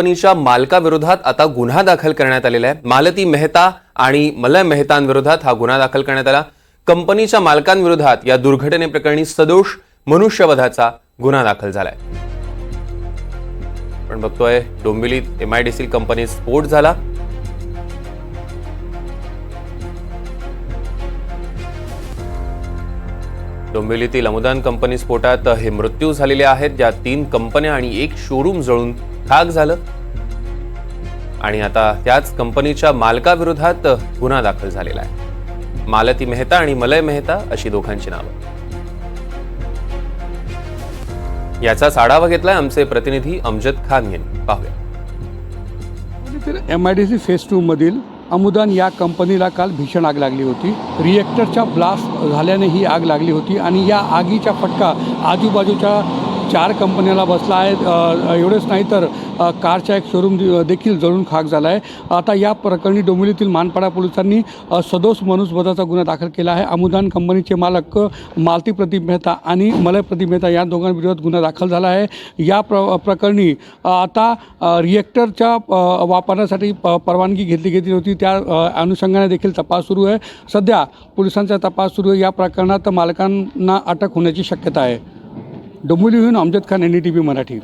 कंपनीच्या मालकाविरोधात आता गुन्हा दाखल करण्यात आलेला आहे. मालती मेहता आणि मलय मेहतांविरोधात हा गुन्हा दाखल करण्यात आला. कंपनीच्या मालकांविरोधात या दुर्घटनेप्रकरणी सदोष मनुष्यवधाचा गुन्हा दाखल झालाय. आपण बघतोय डोंबिवलीत सी कंपनीत स्फोट झाला. डोंबिवलीतील अमुदान कंपनी स्फोटात हे मृत्यू झालेले आहेत. ज्या तीन कंपन्या आणि एक शोरूम जळून खाक झालं. आणि आता त्याच कंपनीच्या मालकाविरोधात गुन्हा दाखल झालेला आहे. मालती मेहता आणि मलय मेहता अशी दोघांची नावं. याचाच आढावा घेतलाय आमचे प्रतिनिधी अमजद खान यांनी. पाहूया. तर M I D C phase टूमधील अमुदान या कंपनीला काल भीषण आग लागली होती. रिएक्टरच्या ब्लास्ट झाल्याने ही आग लागली होती आणि या आगीचा फटका आजूबाजूच्या चार कंपन्याला बसला आहे. एवढंच नाही तर कारच्या कारचा एक शोरूम देखील जळून खाक झाला आहे आता या प्रकरणी डोंबिवलीतील मानपाडा पोलिसांनी सदोष मनुष्यवधाचा गुन्हा दाखल केला आहे. अमुदान कंपनीचे मालक मालती प्रदीप मेहता आणि मलय प्रदीप मेहता या दोघांविरोधात गुन्हा दाखल झाला आहे. या प्र प्रकरणी आता रिएक्टरच्या वापरण्यासाठी प परवानगी घेतली गेली होती. त्या अनुषंगाने देखील तपास सुरू आहे. सध्या पोलिसांचा तपास सुरू आहे. या प्रकरणात मालकांना अटक होण्याची शक्यता आहे. डोंबिवलीहून Amjad Khan N D T V Marathi.